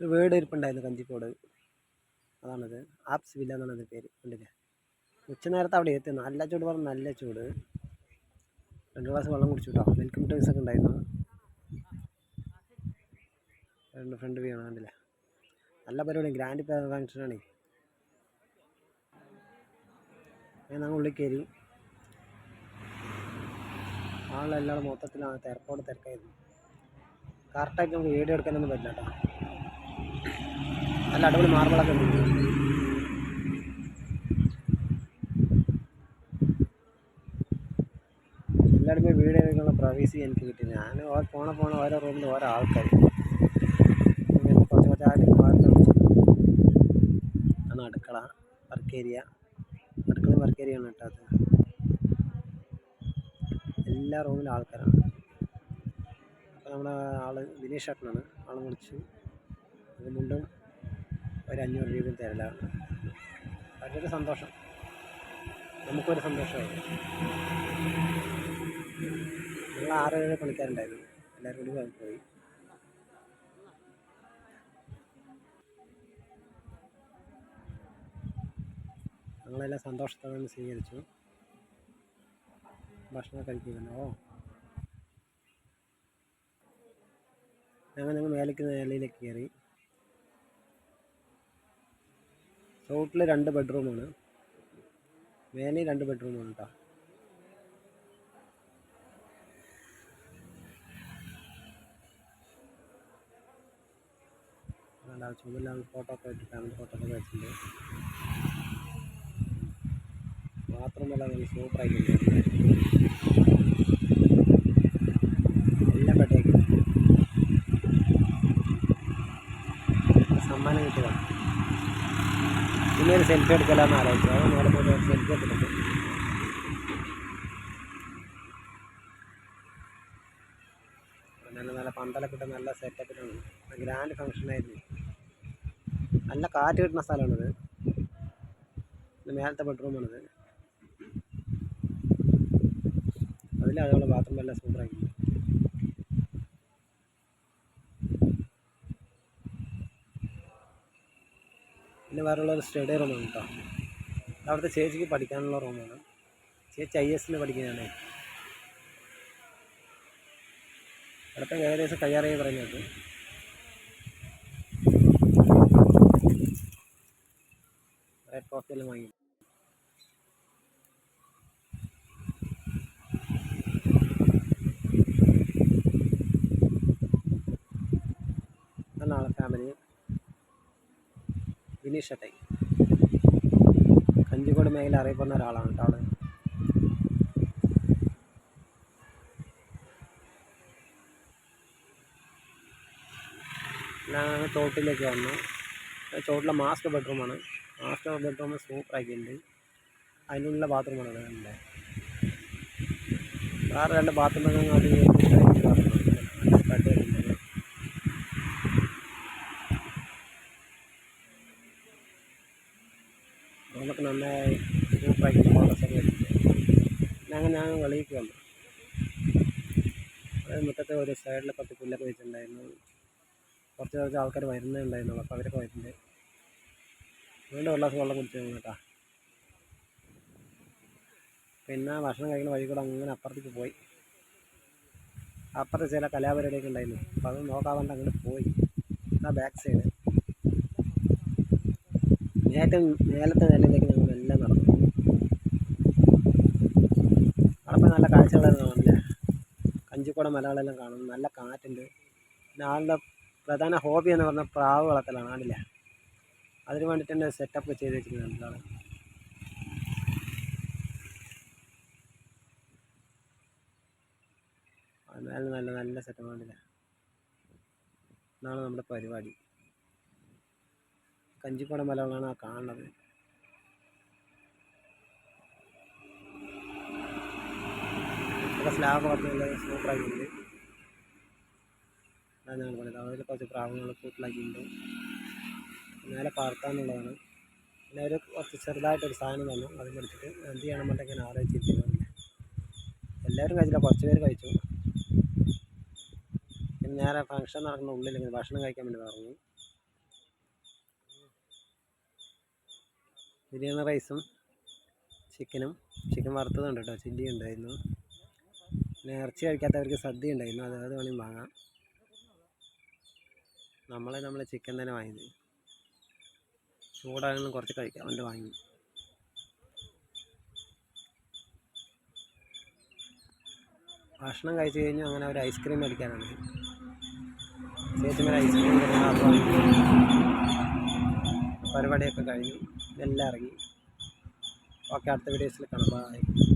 ഒരു വീട് ഇരിപ്പുണ്ടായിരുന്നു കഞ്ചിക്കോട്. അതാണത്. ആപ്സ് വില്ല എന്നാണ് അതിന്റെ പേര്. കണ്ടില്ലേ? ഉച്ച നേരത്തെ അവിടെ എത്തി. നല്ല ചൂട് പറഞ്ഞ. നല്ല ചൂട്. രണ്ട് ഗ്ലാസ് വെള്ളം കുടിച്ചു കേട്ടോ. വെൽക്കം ഡ്രിങ്ക്സ് ഒക്കെ ഉണ്ടായിരുന്നു. രണ്ട് ഫ്രണ്ട് വ്യൂ ആണ്. കണ്ടില്ലേ? നല്ല പരിപാടി. ഗ്രാൻഡ് ഫങ്ഷനാണ് ഞങ്ങൾ ഉള്ളിൽ കയറി. ആളെല്ലാം മൊത്തത്തിലാണ് തിരക്കോട് തിരക്കായിരുന്നു. കറക്റ്റായിട്ട് നമുക്ക് വീഡിയോ എടുക്കാനൊന്നും പറ്റില്ല കേട്ടോ. നല്ല അടിപൊളി മാർബിളൊക്കെ ഉണ്ട്. എല്ലായിടത്തും വീഡിയോ പ്രൈവസി എനിക്ക് കിട്ടി ഞാൻ പോണ പോണ ഓരോ റൂമിൽ ഓരോ ആൾക്കാർ കുറച്ച് കുറച്ചായിട്ട് ഭാഗത്തുണ്ട് ആണ് അടുക്കള വർക്ക് ഏരിയ അടുക്കള വർക്ക് ഏരിയ ആണ് കേട്ടോ എല്ലാ റൂമിലും ആൾക്കാരാണ്. അപ്പോൾ നമ്മുടെ ആൾ ദിനേശ് ഏട്ടനാണ്. ആളെ വിളിച്ചു. അതുകൊണ്ടും ഒരു അഞ്ഞൂറ് രൂപയും തരലാണ് അവരുടെ സന്തോഷം. നമുക്കൊരു സന്തോഷമാണ് ഞങ്ങൾ ആറ് ഏഴ് പണിക്കാരുണ്ടായിരുന്നു. എല്ലാവരും കൂടി പോയി- ഞങ്ങളെല്ലാം സന്തോഷത്തോടെ സ്വീകരിച്ചു. ഭക്ഷണം കഴിക്കുന്നുണ്ട്. ഞങ്ങൾ ഞങ്ങൾ മേലേക്ക് നിലയിലേക്ക് കയറി. ചോട്ടിൽ രണ്ട് ബെഡ്റൂമാണ്. മേലെ രണ്ട് ബെഡ്റൂമാണ് കേട്ടോ അതാ ചുമല്ലാം ഫോട്ടോ ഒക്കെ വെച്ച് ഫാമിലി ഫോട്ടോ ഒക്കെ വെച്ചിട്ടുണ്ട്. മാത്രമല്ല നല്ല സൂപ്പറായിട്ടുണ്ട് പിന്നെ ഒരു സെൽഫി എടുക്കലാന്ന് ആലോചിച്ചു. അത് നേരെ പോയി ഒരു സെൽഫി എടുത്തിട്ടുണ്ട്. നല്ല നല്ല പന്തലൊക്കെ ഇട്ട് നല്ല സെറ്റപ്പിലാണ് ഗ്രാൻഡ് ഫങ്ഷൻ ആയിരുന്നു. നല്ല കാറ്റ് കിട്ടുന്ന സ്ഥലമാണിത്. ഇത് മേലത്തെ ബെഡ്റൂമാണിത് അതിൽ അതുപോലെ ബാത്റൂം എല്ലാം സൂപ്പറാക്കി പിന്നെ വേറെയുള്ള ഒരു സ്റ്റഡി റൂമാണ് കേട്ടോ അവിടുത്തെ ചേച്ചിക്ക് പഠിക്കാനുള്ള റൂമാണ് ചേച്ചി ഐ എസിന് പഠിക്കുന്നതാണ്. അവിടുത്തെ ഏകദേശം തയ്യാറായി പറയുന്നത് എല്ലാം വാങ്ങി. എന്നാണ് ഫാമിലി വിനീഷ് ഏട്ടായി കഞ്ചിക്കോട് മേഖല അറിയപ്പെടുന്ന ഒരാളാണ് കേട്ടോ ആൾ ഞാൻ ചോട്ടിലേക്ക് വന്നു. ചോട്ടിലെ മാസ്റ്റർ ബെഡ്റൂമാണ് മാസ്റ്റർ ബെഡ്റൂം സൂപ്പറാക്കിയിട്ടുണ്ട്. അതിനുള്ള ബാത്റൂമാണ് കണ്ടത് വേറെ രണ്ട് ബാത്റൂമൊക്കെ അത് ബെഡ് നമുക്ക് നന്നായി സൂപ്പറാക്കി ഫോട്ടോസൊക്കെ സമയത്ത് ഞങ്ങൾ ഞാൻ വെളിയിലേക്ക് വന്നു അതായത് മുറ്റത്തെ ഒരു സൈഡിൽ കുറച്ച് പുല്ലൊക്കെ വെച്ചിട്ടുണ്ടായിരുന്നു. കുറച്ച് കുറച്ച് ആൾക്കാർ വരുന്നുണ്ടായിരുന്നു അപ്പോൾ അവരൊക്കെ വരുന്നുണ്ട്. വീണ്ടും ഒരു ഗ്ലാസ് വെള്ളം കുടിച്ചു കേട്ടോ. പിന്നെ ഭക്ഷണം കഴിക്കുന്ന വഴി കൂടെ അങ്ങനെ അപ്പുറത്തേക്ക് പോയി. അപ്പുറത്ത് ചില കലാപരിപാടിയൊക്കെ ഉണ്ടായിരുന്നു. അപ്പോൾ അത് നോക്കാൻ വേണ്ടി അങ്ങോട്ട് പോയി. ആ ബാക്ക് സൈഡ് ഏറ്റവും മേലത്തെ നിലയിലേക്ക് ഞങ്ങൾ എല്ലാം നടന്നു. അവിടെ നല്ല കാഴ്ചകളെല്ലാം കാണില്ലേ കഞ്ചിക്കോട മലകളെല്ലാം കാണുന്നു. നല്ല കാറ്റുണ്ട്. പിന്നെ ആളുടെ പ്രധാന ഹോബി എന്ന് പറഞ്ഞാൽ പ്രാവ് വളർത്തലാണ് ആളില്ല അതിന് വേണ്ടിയിട്ട് തന്നെ സെറ്റപ്പ് ചെയ്ത് വെച്ചിട്ടുണ്ട് ആൾ നല്ല നല്ല നല്ല സെറ്റപ്പ് കണ്ടില്ലേ? ഇതാണ് നമ്മുടെ പരിപാടി. കഞ്ചിക്കോട മലകളാണ് ആ കാണുന്നത്. ഇവിടെ സ്ലാബ് കുറച്ച് നല്ല സൂപ്പറാക്കിയിട്ടുണ്ട് അതാണ് ഞങ്ങൾ പറയുന്നത് അതിൽ കുറച്ച് പ്രാവുകൾ കൂട്ടിലാക്കിയിട്ടുണ്ട്. നേരെ പറത്താനുള്ളതാണ് പിന്നെ ഒരു കുറച്ച് ചെറുതായിട്ടൊരു സാധനം തന്നു അത് എടുത്തിട്ട് എന്ത് ചെയ്യണമെന്നൊക്കെ ഞാൻ ആലോചിച്ചിരിക്കുന്നത് എല്ലാവരും കഴിച്ചില്ല. കുറച്ച് പേര് കഴിച്ചു. നേരെ ഫംഗ്ഷൻ നടക്കുന്ന ഉള്ളിൽ ഭക്ഷണം കഴിക്കാൻ വേണ്ടി പറഞ്ഞു ബിരിയാണി റൈസും ചിക്കനും ചിക്കൻ വറുത്തതുണ്ട് കേട്ടോ ചില്ലി ഉണ്ടായിരുന്നു. പിന്നെ ഇറച്ചി കഴിക്കാത്തവർക്ക് സദ്യ ഉണ്ടായിരുന്നു അത് അത് വേണമെങ്കിൽ വാങ്ങാം. നമ്മളെ നമ്മൾ ചിക്കൻ തന്നെ വാങ്ങിയത്. ചൂടാണെന്ന് കുറച്ച് കഴിക്കാം വേണ്ടി വാങ്ങി. ഭക്ഷണം കഴിച്ചു കഴിഞ്ഞു അങ്ങനെ ഒരു ഐസ്ക്രീം മേടിക്കാനാണ്. ചേച്ചിമാർ ഐസ്ക്രീം അപ്പോൾ പരിപാടിയൊക്കെ കഴിഞ്ഞു. എല്ലാം ഇറങ്ങി. ഓക്കെ അടുത്ത വീഡിയോസിൽ കാണാം. ബൈ